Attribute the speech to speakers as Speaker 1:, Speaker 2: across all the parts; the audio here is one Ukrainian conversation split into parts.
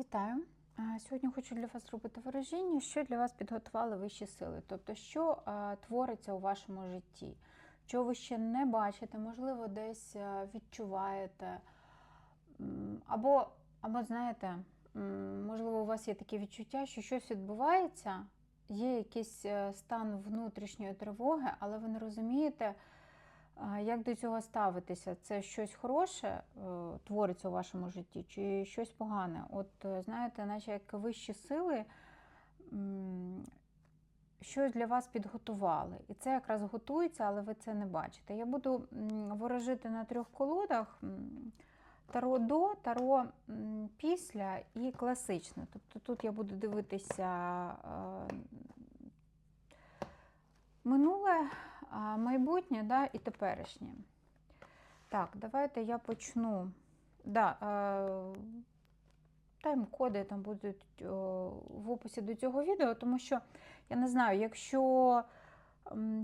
Speaker 1: Вітаю! Сьогодні хочу для вас зробити вираження, що для вас підготували вищі сили. Тобто, що твориться у вашому житті, що ви ще не бачите, можливо, десь відчуваєте. Або, або знаєте, можливо, у вас є таке відчуття, що щось відбувається, є якийсь е, стан внутрішньої тривоги, але ви не розумієте, Як до цього ставитися? Це щось хороше е, твориться у вашому житті, чи щось погане? От е, знаєте, наче як вищі сили щось для вас підготували. І це якраз готується, але ви це не бачите. Я буду ворожити на трьох колодах: таро до, таро після і класичне. Тобто тут я буду дивитися. е, Минуле, майбутнє да, і теперішнє. Так, давайте я почну. Да, тайм-коди там будуть в описі до цього відео, тому що я не знаю, якщо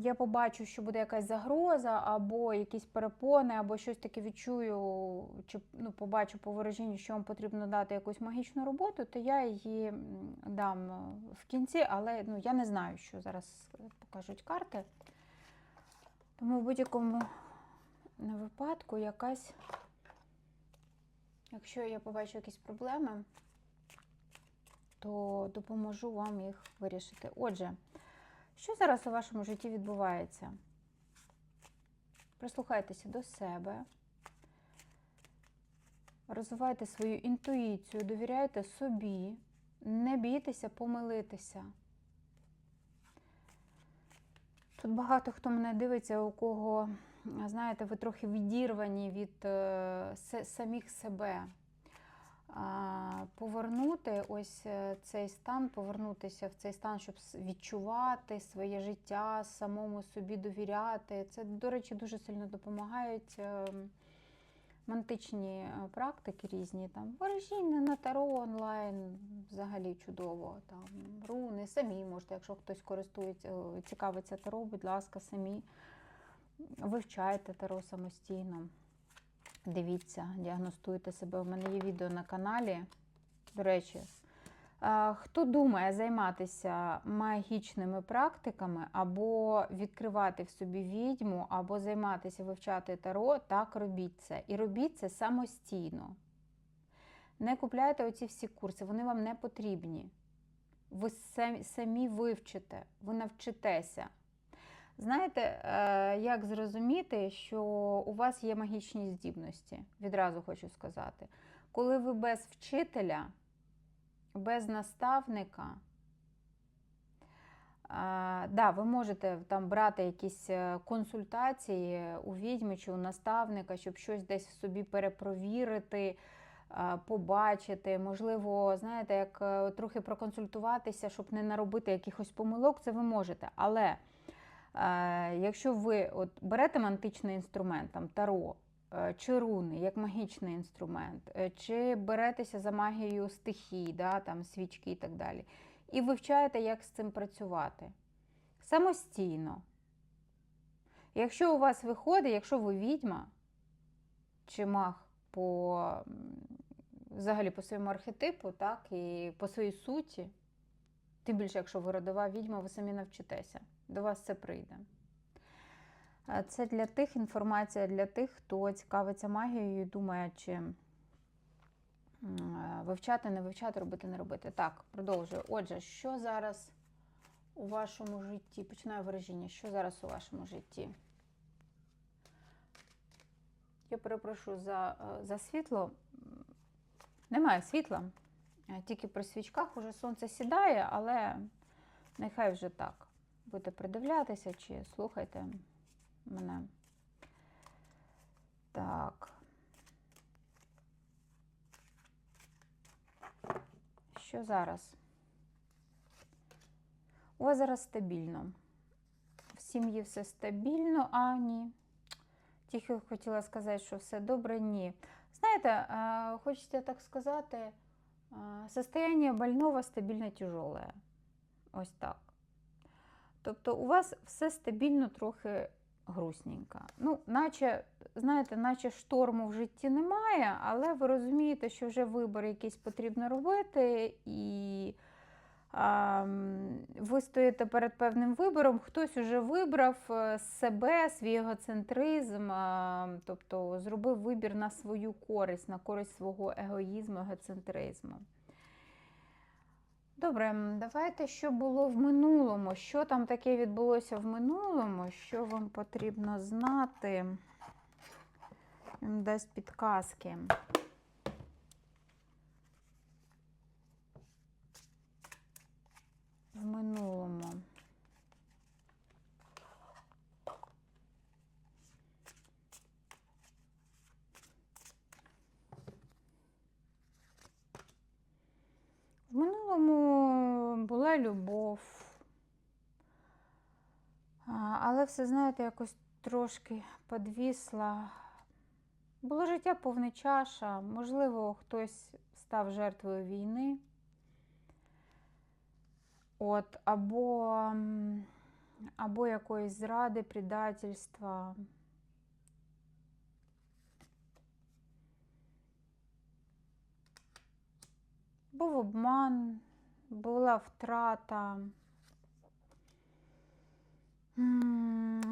Speaker 1: я побачу, що буде якась загроза, або якісь перепони, або щось таке відчую, чи ну, побачу по вираженню, що вам потрібно дати якусь магічну роботу, то я її дам в кінці, але ну, я не знаю, що зараз покажуть карти. Тому в будь-якому випадку якась, якщо я побачу якісь проблеми, то допоможу вам їх вирішити. Отже, що зараз у вашому житті відбувається? Прислухайтеся до себе, розвивайте свою інтуїцію, довіряйте собі, не бійтеся помилитися. Тут багато хто мене дивиться, у кого, знаєте, ви трохи відірвані від е, самих себе. Повернути ось е, цей стан, повернутися в цей стан, щоб відчувати своє життя, самому собі довіряти. Це, до речі, дуже сильно допомагають е, мантичні е, практики різні. Там ворожіння на таро онлайн взагалі чудово. Там руни самі можете, якщо хтось користується, е, цікавиться таро, будь ласка, самі вивчайте таро самостійно. Дивіться, діагностуйте себе. У мене є відео на каналі. До речі, хто думає займатися магічними практиками, або відкривати в собі відьму, або займатися вивчати таро, так робіть це. І робіть це самостійно. Не купляйте оці всі курси, вони вам не потрібні. Ви самі, вивчите, ви навчитеся. Знаєте, е, як зрозуміти, що у вас є магічні здібності? Відразу хочу сказати. Коли ви без вчителя, без наставника, а, да, ви можете там брати якісь е, консультації у відьми чи у наставника, щоб щось десь в собі перепровірити, а, побачити. Можливо, знаєте, як е, трохи проконсультуватися, щоб не наробити якихось помилок, це ви можете. Але е, якщо ви от берете античний інструмент, там таро, чи руни, як магічний інструмент, е, чи беретеся за магією стихій, да, там, свічки і так далі, і вивчаєте, як з цим працювати. Самостійно. Якщо у вас виходить, якщо ви відьма чи маг по взагалі по своєму архетипу, так, і по своїй суті, тим більше, якщо ви родова відьма, ви самі навчитеся. До вас це прийде. А Це для тих інформація для тих, хто цікавиться магією і думає, чи е, вивчати, не вивчати, робити, не робити. Так, продовжую. Отже, що зараз у вашому житті? Починаю вираження. Що зараз у вашому житті? Я перепрошую за, е, за світло. Немає світла, е, тільки при свічках уже сонце сідає, але нехай вже так. Будете придивлятися чи слухайте мене. Так. Що зараз? У вас зараз стабільно. В сім'ї все стабільно, а ні. Тільки хотіла сказати, що все добре, ні. Знаєте, е, хочеться так сказати, е, состояние больного стабільно тяжелое. Ось так. Тобто у вас все стабільно трохи грустненько. Ну, наче, знаєте, наче шторму в житті немає, але ви розумієте, що вже вибір якийсь потрібно робити, і а, ви стоїте перед певним вибором, хтось уже вибрав е, себе, свій егоцентризм, а, тобто зробив вибір на свою користь, на користь свого егоїзму, егоцентризму. Добре, давайте, що було в минулому. Що там таке відбулося в минулому, що вам потрібно знати? Він дасть підказки. В минулому. В любов. Але все, знаєте, якось трошки підвісла. Було життя повне чаша, можливо, хтось став жертвою війни. От, або, або якоїсь зради, предательства. Був обман, була втрата.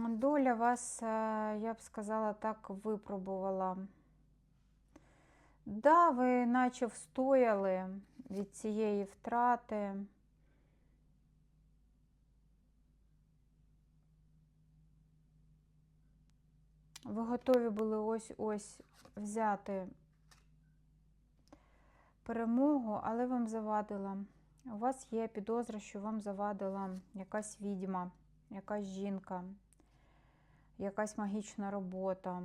Speaker 1: Доля вас, е, я б сказала, так випробувала. Да, ви наче встояли від цієї втрати. Ви готові були ось-ось взяти перемогу, але вам завадила. У вас є підозра, що вам завадила якась відьма, якась жінка, якась магічна робота.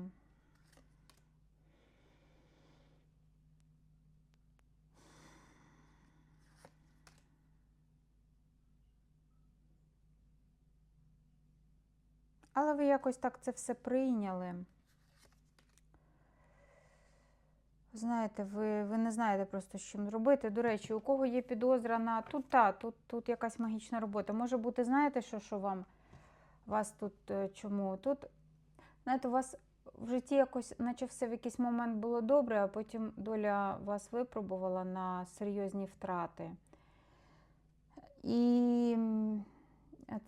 Speaker 1: Але ви якось так це все прийняли. Знаєте, ви, ви не знаєте просто, з чим робити. До речі, у кого є підозра на тут, та, тут, тут якась магічна робота. Може бути, знаєте, що, що вам вас тут е, чому? Тут, знаєте, у вас в житті якось, наче все в якийсь момент було добре, а потім доля вас випробувала на серйозні втрати. І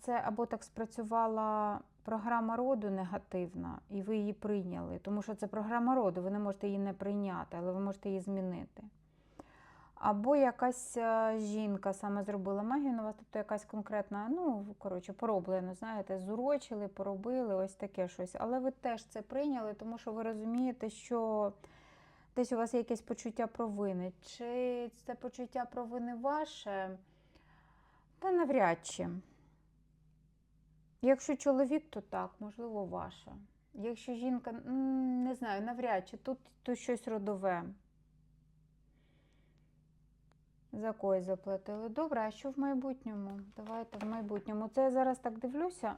Speaker 1: це або так спрацювала програма роду негативна, і ви її прийняли, тому що це програма роду, ви не можете її не прийняти, але ви можете її змінити. Або якась е, жінка саме зробила магію на вас, тобто якась конкретна, ну, коротше, пороблено, знаєте, зурочили, поробили, ось таке щось. Але ви теж це прийняли, тому що ви розумієте, що десь у вас є якесь почуття провини. Чи це почуття провини ваше? Та навряд чи. Якщо чоловік, то так, можливо, ваша. Якщо жінка, не знаю, навряд чи тут, тут щось родове. За когось заплатили. Добре, а що в майбутньому? Давайте в майбутньому. Це я зараз так дивлюся.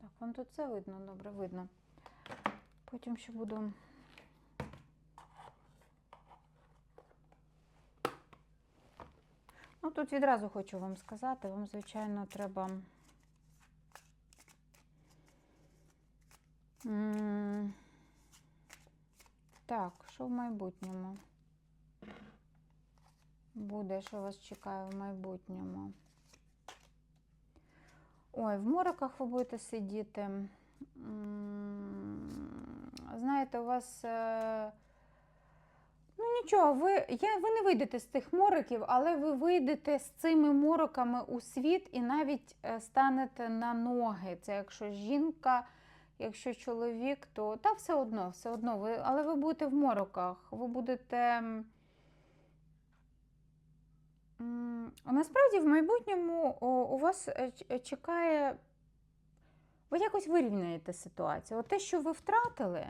Speaker 1: Так, вам тут все видно, добре, видно. Потім ще буду. Ну, тут відразу хочу вам сказати, вам, звичайно, треба. Так, що в майбутньому? Буде, що вас чекає в майбутньому. Ой, в мороках ви будете сидіти. Знаєте, у вас. е, Ну нічого, ви, я, ви не вийдете з цих мороків, але ви вийдете з цими мороками у світ і навіть е, станете на ноги. Це якщо жінка, якщо чоловік, то та все одно, все одно. Ви, але ви будете в мороках. Ви будете. Насправді, в майбутньому у вас е, е, чекає. Ви якось вирівняєте ситуацію. От те, що ви втратили,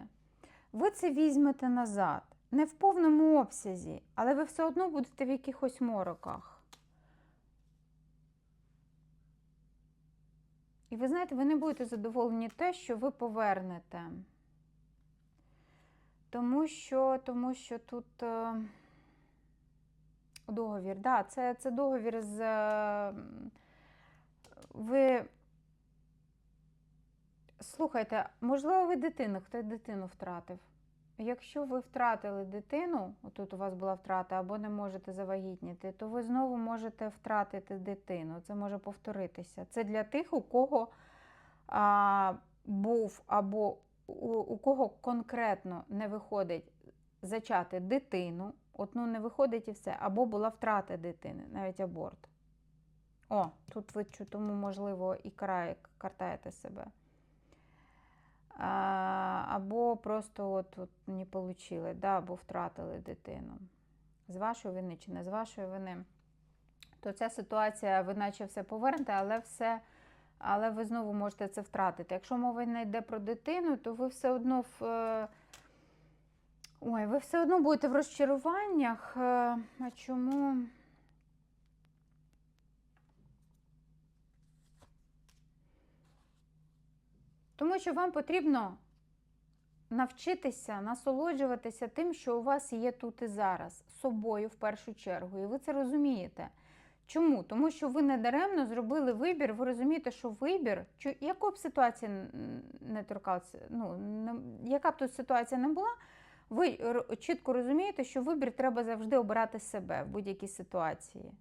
Speaker 1: ви це візьмете назад. Не в повному обсязі, але ви все одно будете в якихось мороках. І ви знаєте, ви не будете задоволені те, що ви повернете. Тому що, тому що тут е, договір, да, це, це договір з. е, Ви Слухайте, можливо, ви дитину, хто дитину втратив. Якщо ви втратили дитину, отут у вас була втрата, або не можете завагітніти, то ви знову можете втратити дитину. Це може повторитися. Це для тих, у кого а, був або у, у кого конкретно не виходить зачати дитину, от ну не виходить і все, або була втрата дитини, навіть аборт. О, тут ви тому, можливо, і карає, картаєте себе. Або просто от, от не отримали, да, або втратили дитину. З вашої вини чи не з вашої вини. То ця ситуація, ви наче все повернете, але все. Але ви знову можете це втратити. Якщо мова не йде про дитину, то ви все одно в. е, Ой, ви все одно будете в розчаруваннях. Е, А чому? Тому що вам потрібно навчитися насолоджуватися тим, що у вас є тут і зараз, собою в першу чергу. І ви це розумієте. Чому? Тому що ви недаремно зробили вибір, ви розумієте, що вибір, яку б ситуація не торкалася, ну, не, яка б тут ситуація не була, ви чітко розумієте, що вибір треба завжди обирати себе в будь-якій ситуації.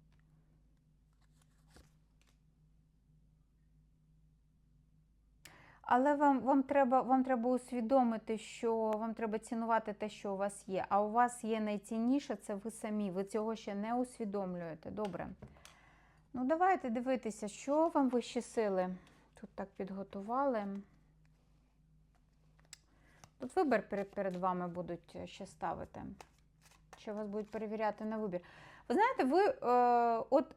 Speaker 1: Але вам, вам, треба, вам треба усвідомити, що вам треба цінувати те, що у вас є. А у вас є найцінніше це ви самі. Ви цього ще не усвідомлюєте. Добре. Ну, давайте дивитися, що вам вищі сили тут так підготували. Тут вибір перед, перед вами будуть ще ставити. Що вас будуть перевіряти на вибір. Ви знаєте, ви е, от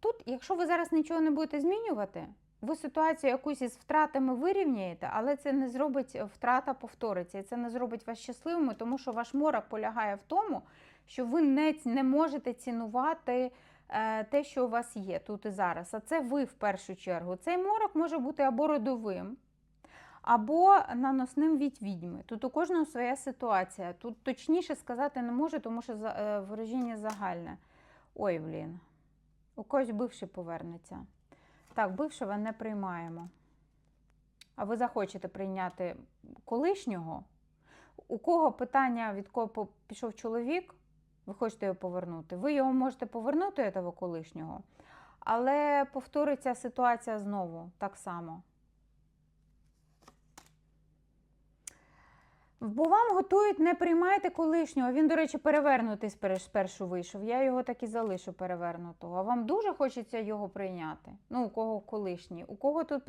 Speaker 1: тут, якщо ви зараз нічого не будете змінювати, ви ситуацію якусь із втратами вирівняєте, але це не зробить е, втрата повториться. І це не зробить вас щасливими, тому що ваш морок полягає в тому, що ви не, не можете цінувати е, те, що у вас є тут і зараз. А це ви в першу чергу. Цей морок може бути або родовим, або наносним від відьми. Тут у кожного своя ситуація. Тут точніше сказати не можу, тому що е, вираження загальне. Ой, блін. У когось бивший повернеться. Так, бившого не приймаємо. А ви захочете прийняти колишнього? У кого питання, від кого пішов чоловік, ви хочете його повернути? Ви його можете повернути, того колишнього, але повториться ситуація знову так само. Бо вам готують, не приймайте колишнього. Він, до речі, перевернутий спершу вийшов. Я його так і залишу перевернутого. А вам дуже хочеться його прийняти. Ну, у кого колишній. У кого тут,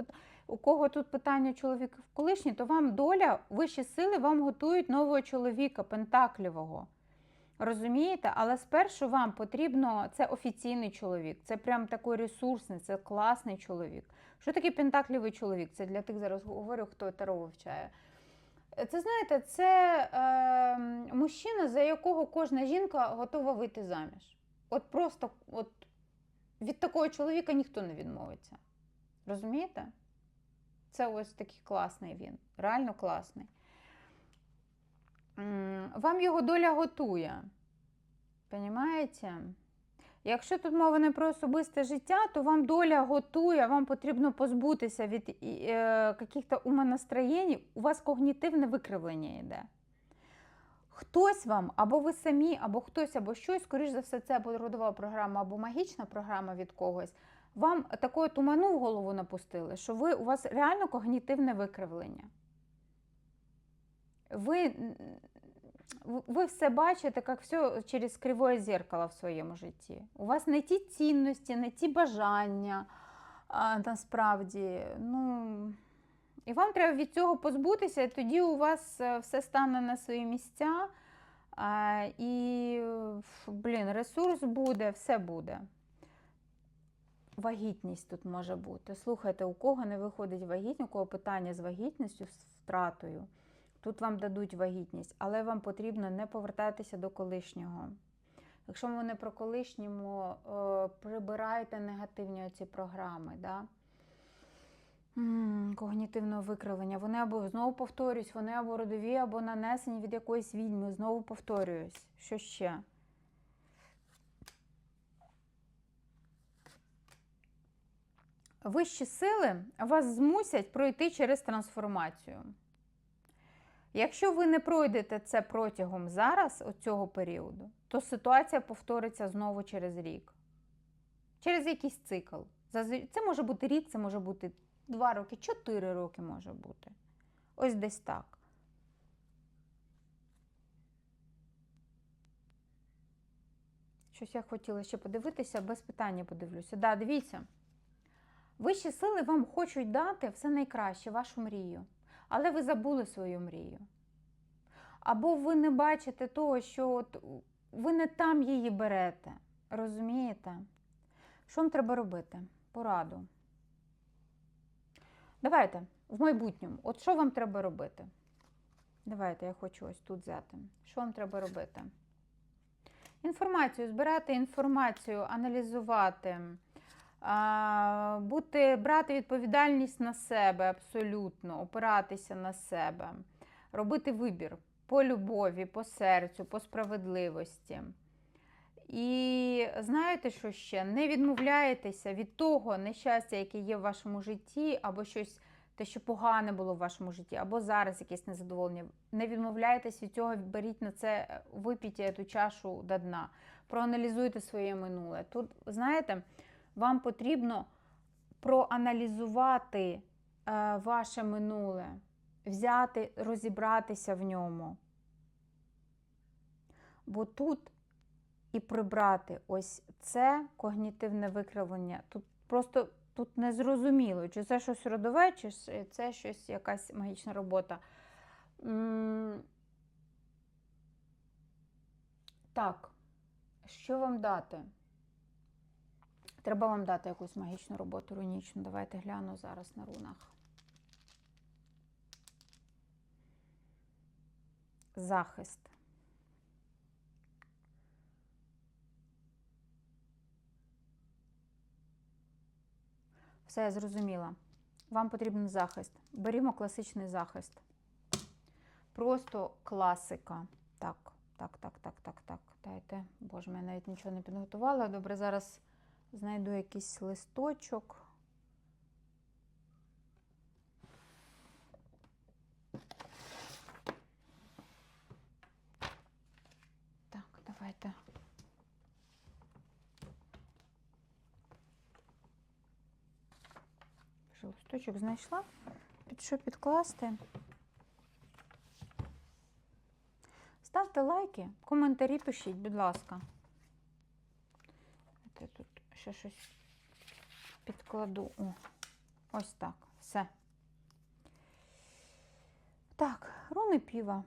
Speaker 1: у кого тут питання чоловік колишній, то вам доля, вищі сили вам готують нового чоловіка, пентаклівого. Розумієте? Але спершу вам потрібно, це офіційний чоловік, це прям такий ресурсний, це класний чоловік. Що таке пентаклівий чоловік? Це для тих зараз говорю, хто таро вивчає. Це знаєте, це е, мужчина, за якого кожна жінка готова вийти заміж. От просто от, від такого чоловіка ніхто не відмовиться. Розумієте? Це ось такий класний він, реально класний. Вам його доля готує. Понімаєте? Якщо тут мова не про особисте життя, то вам доля готує, вам потрібно позбутися від е, яких-то умонастроєнь, у вас когнітивне викривлення йде. Хтось вам, або ви самі, або хтось, або щось, скоріш за все, це або родова програма, або магічна програма від когось, вам такою туману в голову напустили, що ви, у вас реально когнітивне викривлення. Ви, ви все бачите, як все через кривое зеркало в своєму житті. У вас не ті цінності, не ті бажання а, насправді. Ну, і вам треба від цього позбутися, і тоді у вас е, все стане на свої місця. І, блін, ресурс буде, все буде. Вагітність тут може бути. Слухайте, у кого не виходить вагітність, у кого питання з вагітністю, з втратою. Тут вам дадуть вагітність, але вам потрібно не повертатися до колишнього. Якщо ми не про колишньому, е, прибирайте негативні оці програми. Да? Когнітивного викривлення. Вони або знову повторюсь, вони або родові, або нанесені від якоїсь відьми. Знову повторююсь. Що ще? вищі сили вас змусять пройти через трансформацію. Якщо ви не пройдете це протягом зараз, цього періоду, то ситуація повториться знову через рік, через якийсь цикл. Це може бути рік, це може бути два роки, чотири роки може бути. Ось десь так. Щось я хотіла ще подивитися, без питання подивлюся. Да, дивіться. Вищі сили вам хочуть дати все найкраще, вашу мрію. Але ви забули свою мрію. Або ви не бачите того, що от ви не там її берете. Розумієте? Що вам треба робити? Пораду. Давайте в майбутньому. От що вам треба робити? Давайте, я хочу ось тут взяти. Що вам треба робити? Інформацію, збирати інформацію, аналізувати, бути, брати відповідальність на себе абсолютно, опиратися на себе, робити вибір по любові, по серцю, по справедливості. І знаєте, що ще? Не відмовляєтеся від того нещастя, яке є в вашому житті, або щось, те, що погане було в вашому житті, або зараз якесь незадоволення. Не відмовляйтесь від цього, беріть на це, випійте ту чашу до дна. Проаналізуйте своє минуле. Тут, знаєте, вам потрібно проаналізувати е, ваше минуле, взяти, розібратися в ньому. Бо тут і прибрати ось це когнітивне викривлення. Тут просто тут не зрозуміло, чи це щось родове, чи це щось якась магічна робота. Так, що вам дати? Треба вам дати якусь магічну роботу рунічну. Давайте гляну зараз на рунах. Захист. Все, я зрозуміла. Вам потрібен захист. Берімо класичний захист. Просто класика. Так, так, так, так, так, так. Дайте. Боже, я навіть нічого не підготувала. Добре, зараз знайду якийсь листочок. Так, давайте. Вже листочок знайшла. Під що підкласти? Ставте лайки, коментарі пишіть, будь ласка. Ще щось підкладу. О, ось так. Все. Так, руни піва.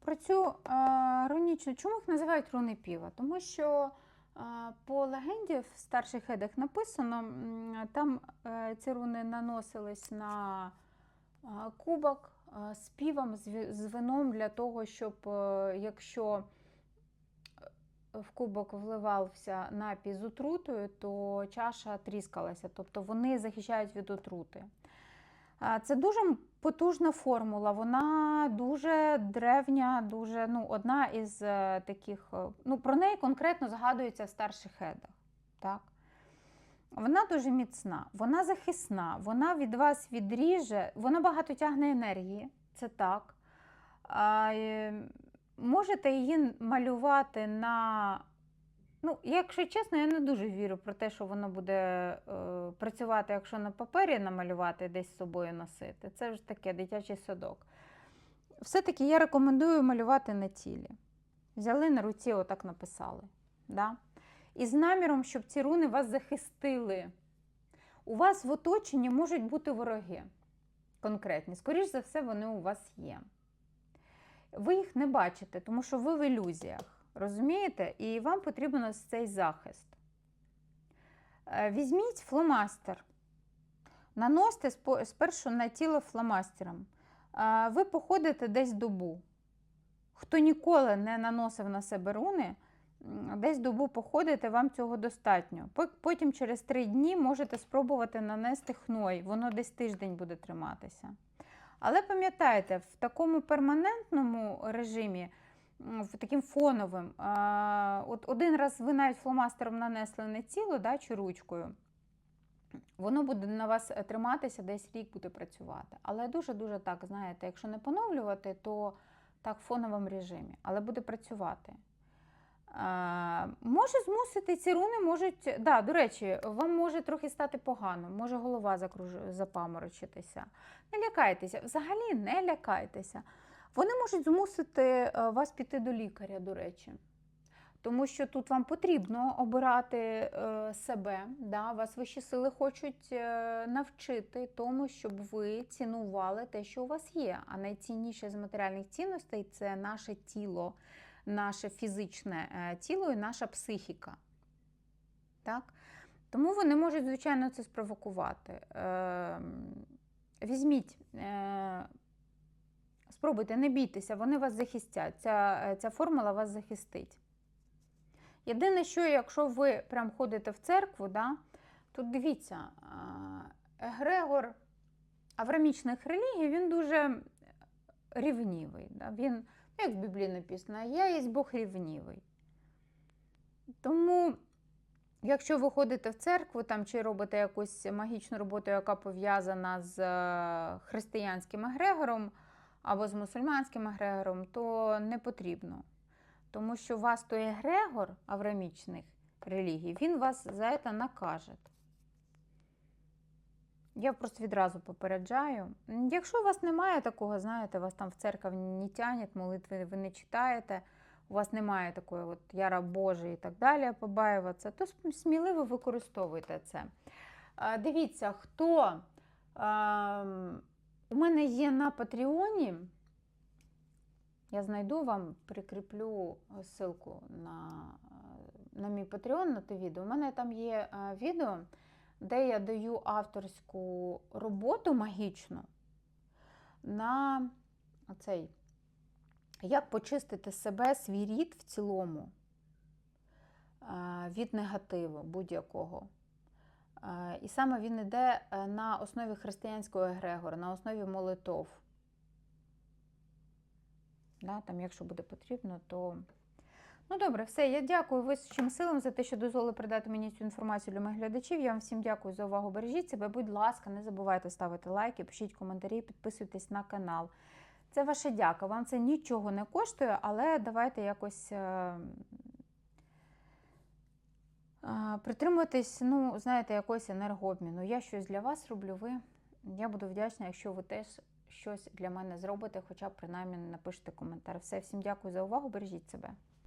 Speaker 1: Про цю е, рунічну, чому їх називають руни піва? Тому що по легенді в старших едах написано, там е, ці руни наносились на е, кубок е, з півом, з, вином для того, щоб е, якщо в кубок вливався напій з отрутою, то чаша тріскалася, тобто вони захищають від отрути. Це дуже потужна формула, вона дуже древня, дуже, ну, одна із е, таких. е, Ну, про неї конкретно згадується в старших едах. Так? Вона дуже міцна, вона захисна, вона від вас відріже, вона багато тягне енергії, це так. А, можете її малювати на. Ну, якщо чесно, я не дуже вірю про те, що воно буде е, працювати, якщо на папері намалювати, десь з собою носити. Це вже таке дитячий садок. Все-таки я рекомендую малювати на тілі. Взяли на руці, отак написали. Да? І з наміром, щоб ці руни вас захистили. У вас в оточенні можуть бути вороги конкретні. Скоріше за все, вони у вас є. Ви їх не бачите, тому що ви в ілюзіях. Розумієте? І вам потрібен ось цей захист. Е, Візьміть фломастер, наносьте спершу на тіло фломастером. Е, Ви походите десь добу. Хто ніколи не наносив на себе руни, десь добу походите, вам цього достатньо. Потім через три дні можете спробувати нанести хной, воно десь тиждень буде триматися. Але пам'ятайте, в такому перманентному режимі, таким фоновим, от один раз ви навіть фломастером нанесли не ціло, да, чи ручкою, воно буде на вас е, триматися, десь рік буде працювати. Але дуже-дуже так, знаєте, якщо не поновлювати, то так в фоновому режимі, але буде працювати. Може змусити ці руни можуть. Да, до речі, вам може трохи стати погано, може голова закруж... запаморочитися. Не лякайтеся, взагалі не лякайтеся. Вони можуть змусити е, вас піти до лікаря, до речі. Тому що тут вам потрібно обирати е, себе, да? вас вищі сили хочуть е, навчити тому, щоб ви цінували те, що у вас є. А найцінніше з матеріальних цінностей це наше тіло, наше фізичне тіло і наша психіка. Так? Тому вони можуть, звичайно, це спровокувати. Е, візьміть, спробуйте, не бійтеся, вони вас захистять. Ця, е, ця формула вас захистить. Єдине, що якщо ви прям ходите в церкву, да, тут дивіться, Егрегор аврамічних релігій, він дуже рівнівий. Да? Він, ну, як в Біблії написано, я є Бог рівнівий. Тому, якщо ви ходите в церкву там, чи робите якусь магічну роботу, яка пов'язана з е, християнським егрегором або з мусульманським егрегором, то не потрібно. Тому що у вас той егрегор аврамічних релігій, він вас за це накаже. Я просто відразу попереджаю. Якщо у вас немає такого, знаєте, вас там в церкві не тянет, молитви ви не читаєте, у вас немає такої от я раб Божий і так далі, побаюватися, то сміливо використовуйте це. Дивіться, хто ем, у мене є на Патреоні. Я знайду вам, прикріплю ссылку на, е, на мій Patreon, на те відео. У мене там є е, відео, де я даю авторську роботу магічну на цей, як почистити себе, свій рід в цілому е, від негативу будь-якого. Е, І саме він йде е, на основі християнського егрегора, на основі молитов. Да, там, якщо буде потрібно, то. Ну, добре, все. Я дякую вищим силам за те, що дозволили передати мені цю інформацію для моїх глядачів. Я вам всім дякую за увагу. Бережіть себе, будь ласка, не забувайте ставити лайки, пишіть коментарі, підписуйтесь на канал. Це ваша дяка. Вам це нічого не коштує, але давайте якось. Притримуйтесь, ну, знаєте, якогось енергообміну. Я щось для вас роблю, ви. Я буду вдячна, якщо ви теж щось для мене зробите, хоча б принаймні напишете коментар. Все, всім дякую за увагу, бережіть себе.